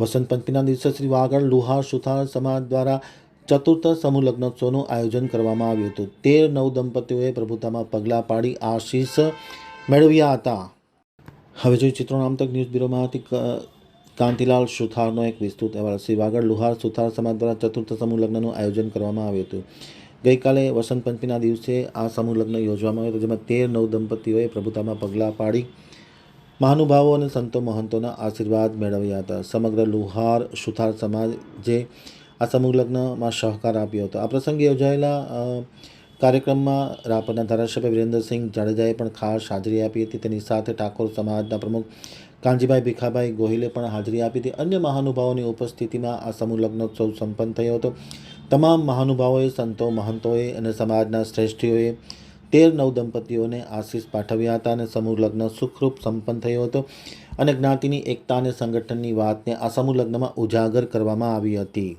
વસંત પંચમીના દિવસે શ્રી વાગડ લુહાર સુથાર સમાજ દ્વારા ચતુર્થ સમૂહ લગ્નોત્સવનું આયોજન કરવામાં આવ્યું હતું. તેર નવ દંપતીઓએ પ્રભુતામાં પગલાં પાડી આશીષ મેળવ્યા હતા. હવે જોઈ ચિત્રો નામતક ન્યૂઝ બ્યુરોમાંથી કાંતિલાલ સુથારનો એક વિસ્તૃત અહેવાલ. શ્રી વાગડ લુહાર સુથાર સમાજ દ્વારા ચતુર્થ સમૂહ લગ્નનું આયોજન કરવામાં આવ્યું હતું. ગઈકાલે વસંત પંચમીના દિવસે આ સમૂહ લગ્ન યોજવામાં આવ્યું હતું, જેમાં તેર નવ દંપતીઓએ પ્રભુતામાં પગલાં પાડી મહાનુભાવો અને સંતો મહંતોના આશીર્વાદ મેળવ્યા હતા. સમગ્ર લુહાર સુથાર સમાજે આ સમૂહ લગ્નમાં સહકાર આપ્યો હતો. આ પ્રસંગે યોજાયેલા કાર્યક્રમમાં રાપરના ધારાસભ્ય વિરેન્દ્રસિંહ જાડેજાએ પણ ખાસ હાજરી આપી હતી. તેની સાથે ઠાકોર સમાજના પ્રમુખ કાંજીભાઈ ભીખાભાઈ ગોહિલે પણ હાજરી આપી હતી. અન્ય મહાનુભાવોની ઉપસ્થિતિમાં આ સમૂહ લગ્નોત્સવ સંપન્ન થયો હતો. તમામ મહાનુભાવોએ, સંતો મહંતોએ અને સમાજના શ્રેષ્ઠીઓએ તેર નવ દંપતીઓને આશીષ પાઠવ્યા હતા અને સમૂહ લગ્ન સુખરૂપ સંપન્ન થયો હતો અને જ્ઞાતિની એકતા અને સંગઠનની વાતને આ સમૂહ લગ્નમાં ઉજાગર કરવામાં આવી હતી.